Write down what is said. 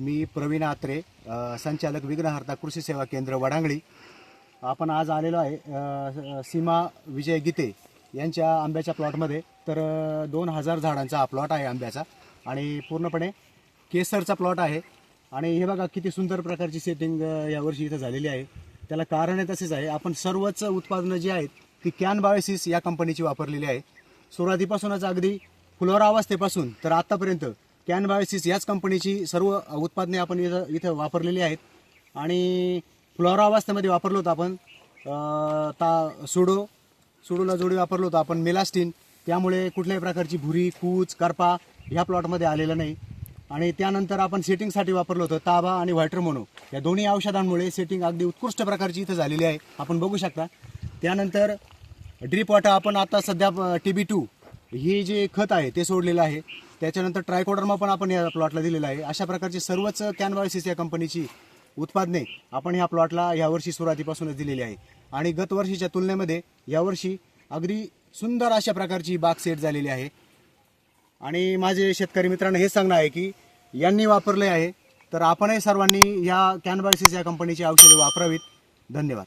मी प्रवीण आत्रे संचालक विघ्नहर्ता कृषी सेवा केंद्र वडांगळी. आपण आज आलेलो आहे सीमा विजय गीते यांच्या आंब्याच्या प्लॉटमध्ये. तर दोन हजार झाडांचा हा प्लॉट आहे आंब्याचा आणि पूर्णपणे केसरचा प्लॉट आहे. आणि हे बघा किती सुंदर प्रकारची सेटिंग यावर्षी इथं झालेली आहे. त्याला कारण आहे तसेच आहे. आपण सर्वच उत्पादनं जी आहेत ती कॅन बायोसिस या कंपनीची वापरलेली आहे. सुरुवातीपासूनच अगदी फुलोरा अवस्थेपासून तर आत्तापर्यंत कॅन बायोसिस याच कंपनीची सर्व उत्पादने आपण इथं इथं वापरलेली आहेत. आणि फ्लोरा अवस्थेमध्ये वापरलो होतो आपण ता सुडो सुडोला जोडी वापरलो होतो आपण मेलास्टिन. त्यामुळे कुठल्याही प्रकारची भुरी कूच करपा ह्या प्लॉटमध्ये आलेलं नाही. आणि त्यानंतर आपण सेटिंगसाठी वापरलं होतं ताबा आणि व्हायटर मोनो या दोन्ही औषधांमुळे सेटिंग अगदी उत्कृष्ट प्रकारची इथं झालेली आहे. आपण बघू शकता. त्यानंतर ड्रीप वॉटर आपण आता सध्या टी बी टू ही जे खत आहे ते सोडलेलं आहे. त्याच्यानंतर ट्रायकोडर्मा पण आपण या प्लॉटला दिलेला आहे. अशा प्रकारची सर्वच कॅनवायसिस या कंपनीची उत्पादने आपण ह्या प्लॉटला यावर्षी सुरुवातीपासूनच दिलेली आहे. आणि गतवर्षीच्या तुलनेमध्ये यावर्षी अगदी सुंदर अशा प्रकारची बाग सेट झालेली आहे. आणि माझे शेतकरी मित्रांना हे सांगणं आहे की यांनी वापरले आहे. तर आपणही सर्वांनी या कॅनबायसिस या कंपनीची औषधे वापरावीत. धन्यवाद.